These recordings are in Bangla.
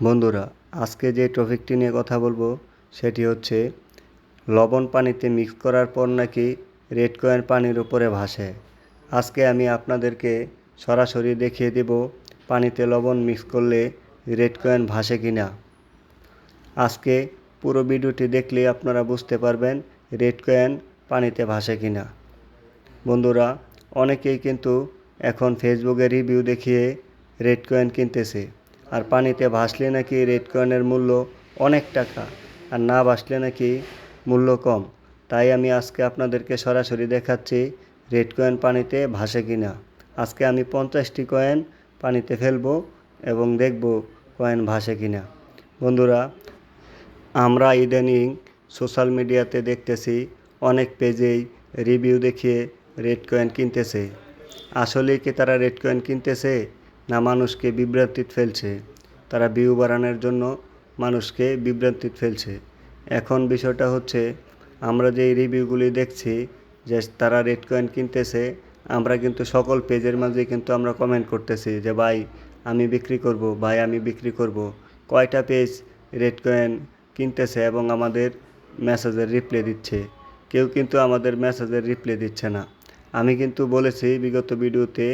বন্ধুরা, আজকে যে টপিকটি নিয়ে কথা বলব সেটি হচ্ছে, লবণ পানিতে মিক্স করার পর নাকি রেড কয়েন পানির উপরে ভাসে। আজকে আমি আপনাদেরকে সরাসরি দেখিয়ে দেব পানিতে লবণ মিক্স করলে রেড কয়েন ভাসে কি না আজকে পুরো ভিডিওটি দেখলে আপনারা বুঝতে পারবেন রেড কয়েন পানিতে ভাসে কি না বন্ধুরা, অনেকেই কিন্তু এখন ফেসবুকে রিভিউ দেখিয়ে রেড কয়েন কিনতেছে। আর পানিতে ভাসলে নাকি রেড কয়েনের মূল্য অনেক টাকা, আর না ভাসলে নাকি মূল্য কম। তাই আমি আজকে আপনাদেরকে সরাসরি দেখাচ্ছি রেড কয়েন পানিতে ভাসে কি না আজকে আমি পঞ্চাশটি কয়েন পানিতে ফেলব এবং দেখব কয়েন ভাসে কি না বন্ধুরা, আমরা ইদানিং সোশ্যাল মিডিয়াতে দেখতেছি, অনেক পেজেই রিভিউ দেখিয়ে রেড কয়েন কিনতেছে। আসলে কি তারা রেড কয়েন কিনতেছে? না মানুষকে বিভ্রান্তিত ফেলছে, তারা ভিউ বাড়ানোর জন্য মানুষকে বিভ্রান্তিত ফেলছে। এখন বিষয়টা হচ্ছে, আমরা যে রিভিউগুলি দেখছি, যে তারা রেড কয়েন কিনতেছে, আমরা কিন্তু সকল পেজের মাঝে কিন্তু আমরা কমেন্ট করতেছি যে, ভাই, আমি বিক্রি করব, ভাই, আমি বিক্রি করব। কয়টা পেজ রেড কয়েন কিনতেছে এবং আমাদের মেসেজের রিপ্লাই দিচ্ছে? কেউ কিন্তু আমাদের মেসেজের রিপ্লাই দিচ্ছে না। আমি কিন্তু বলেছি বিগত ভিডিওতে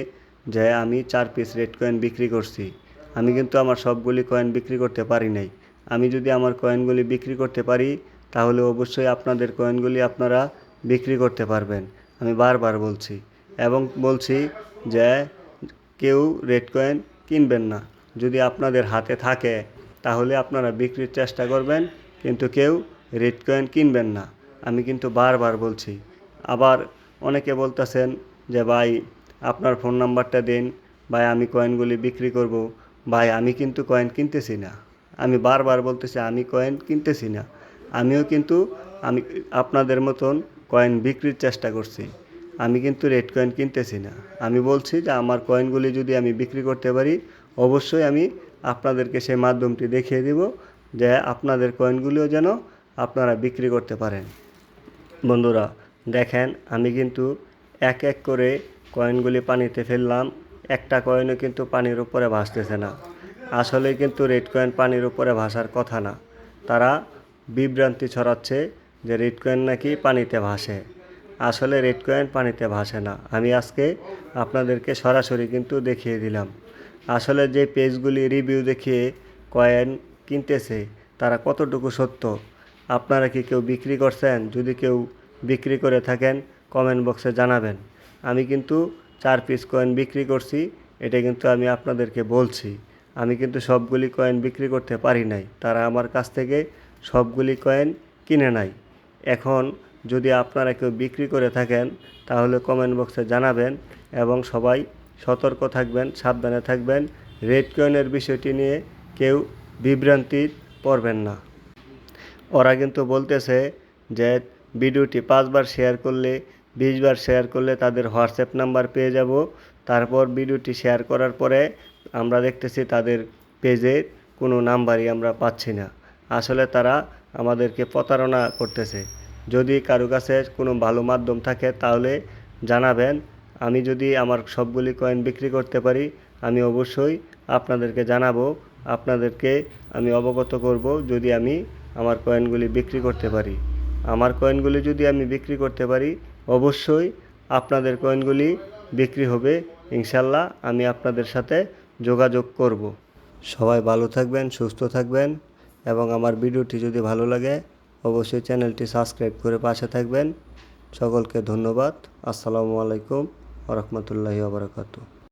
যে আমি চার পিস রেড কয়েন বিক্রি করছি। আমি কিন্তু আমার সবগুলি কয়েন বিক্রি করতে পারি নাই। আমি যদি আমার কয়েনগুলি বিক্রি করতে পারি, তাহলে অবশ্যই আপনাদের কয়েনগুলি আপনারা বিক্রি করতে পারবেন। আমি বারবার বলছি। এবং বলছি যে কেউ রেড কয়েন কিনবেন না। যদি আপনাদের হাতে থাকে, তাহলে আপনারা বিক্রির চেষ্টা করবেন, কিন্তু কেউ রেড কয়েন কিনবেন না। আমি কিন্তু বারবার বলছি। আবার অনেকে বলতেছেন যে, ভাই আপনার ফোন নাম্বারটা দিন, ভাই, আমি কয়েনগুলি বিক্রি করব। ভাই, আমি কিন্তু কয়েন কিনতেছি না। আমি বারবার বলতেছি, আমি কয়েন কিনতেছি না। আমিও কিন্তু, আমি আপনাদের মতন কয়েন বিক্রির চেষ্টা করছি। আমি কিন্তু রেড কয়েন কিনতেছি না। আমি বলছি যে, আমার কয়েনগুলি যদি আমি বিক্রি করতে পারি, অবশ্যই আমি আপনাদেরকে সেই মাধ্যমটি দেখিয়ে দিব যে আপনাদের কয়েনগুলিও যেন আপনারা বিক্রি করতে পারেন। বন্ধুরা, দেখেন, আমি কিন্তু এক এক করে কয়েনগুলি পানিতে ফেললাম। একটা কয়েনও কিন্তু পানির উপরে ভাসতেছে না। আসলে কিন্তু রেড কয়েন পানির উপরে ভাসার কথা না। তারা বিভ্রান্তি ছড়াচ্ছে যে রেড কয়েন নাকি পানিতে ভাসে। আসলে রেড কয়েন পানিতে ভাসে না। আমি আজকে আপনাদেরকে সরাসরি কিন্তু দেখিয়ে দিলাম। আসলে যে পেজগুলি রিভিউ দেখিয়ে কয়েন কিনতেছে, তারা কতটুকু সত্য? আপনারা কি কেউ বিক্রি করছেন? যদি কেউ বিক্রি করে থাকেন, কমেন্ট বক্সে জানাবেন। আমি কিন্তু চার পিস কয়েন বিক্রি করছি, এটা কিন্তু আমি আপনাদেরকে বলছি। আমি কিন্তু সবগুলি কয়েন বিক্রি করতে পারি নাই। তারা আমার কাছ থেকে সবগুলি কয়েন কিনে নাই। এখন যদি আপনারা কেউ বিক্রি করে থাকেন, তাহলে কমেন্ট বক্সে জানাবেন এবং সবাই সতর্ক থাকবেন, সাবধানে থাকবেন। রেড কয়েনের বিষয়টি নিয়ে কেউ বিভ্রান্তি পড়বেন না। ওরা কিন্তু বলতেছে যে ভিডিওটি পাঁচবার শেয়ার করলে বিশবার শেয়ার করলে তাদের হোয়াটসঅ্যাপ নাম্বার পেয়ে যাব। তারপর ভিডিওটি শেয়ার করার পরে আমরা দেখতেছি তাদের পেজে কোনো নাম্বারই আমরা পাচ্ছি না। আসলে তারা আমাদেরকে প্রতারণা করতেছে। যদি কারও কাছে কোনো ভালো মাধ্যম থাকে তাহলে জানাবেন। আমি যদি আমার সবগুলি কয়েন বিক্রি করতে পারি, আমি অবশ্যই আপনাদেরকে জানাব। আপনাদেরকে আমি অবগত করব যদি আমি আমার কয়েনগুলি বিক্রি করতে পারি। আমার কয়েনগুলি যদি আমি বিক্রি করতে পারি অবশ্যই আপনাদের কয়েনগুলি বিক্রি হবে, ইনশাল্লাহ আমি আপনাদের সাথে যোগাযোগ করব। সবাই ভালো থাকবেন, সুস্থ থাকবেন এবং আমার ভিডিওটি যদি ভালো লাগে, অবশ্যই চ্যানেলটি সাবস্ক্রাইব করে পাশে থাকবেন। সকলকে ধন্যবাদ। আসসালামু আলাইকুম রহমতুল্লাহি আবরকাতু